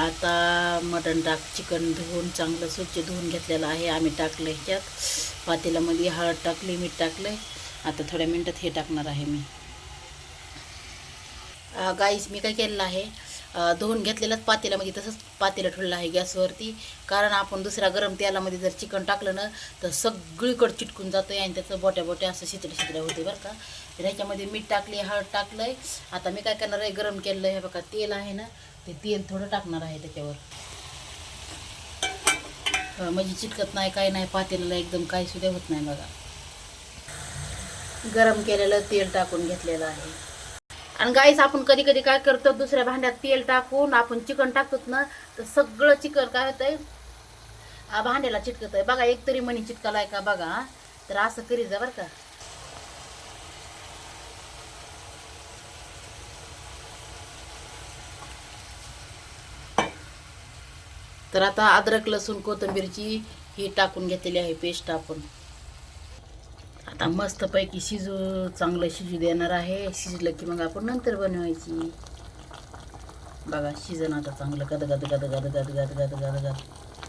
आता मटण टाक चिकन धुवून चांगलं स्वच्छ धुवून घेतलेलं आहे. आम्ही टाकलं ह्याच्यात. पातेल्यामध्ये हळद टाकली मीठ टाकलं आता थोड्या मिनटात हे टाकणार आहे मी. गाईस मी काय केलेलं आहे? धुवून घेतलेलंच म्हणजे तसंच पातेलं ठेवलेलं आहे गॅसवरती. कारण आपण दुसऱ्या गरम तेलामध्ये जर चिकन टाकलं ना तर सगळीकडे चिटकून जातं आणि त्याचं बोट्या बोट्या असं शितड्या शितड्या होते बरं का. तर ह्याच्यामध्ये मीठ टाकले हळद टाकलं आहे आता मी काय करणार आहे गरम केलेलं आहे हे बघा तेल आहे ना ते तेल थोडं टाकणार आहे त्याच्यावर. म्हणजे चिटकत नाही काही नाही पातेल्याला एकदम काही सुद्धा होत नाही बघा. गरम केलेलं तेल टाकून घेतलेलं आहे. आणि गाईस आपण कधी कधी काय करतो दुसऱ्या भांड्यात तेल टाकून आपण चिकन टाकतो ना तर सगळं चिकन काय होतंय? भांड्याला चिटकत आहे बघा एक तरी मणी चिटकालाय का बघा? तर असं करी जा बरं का. तर आता अद्रक लसूण कोथिंबीरची ही टाकून घेतलेली आहे पेस्ट आपण. आता मस्तपैकी शिजू चांगलं शिजू देणार आहे. शिजलं की मग आपण नंतर बनवायची. बघा शिजन आता चांगलं. गद गद गद गद गद गद गद गद गद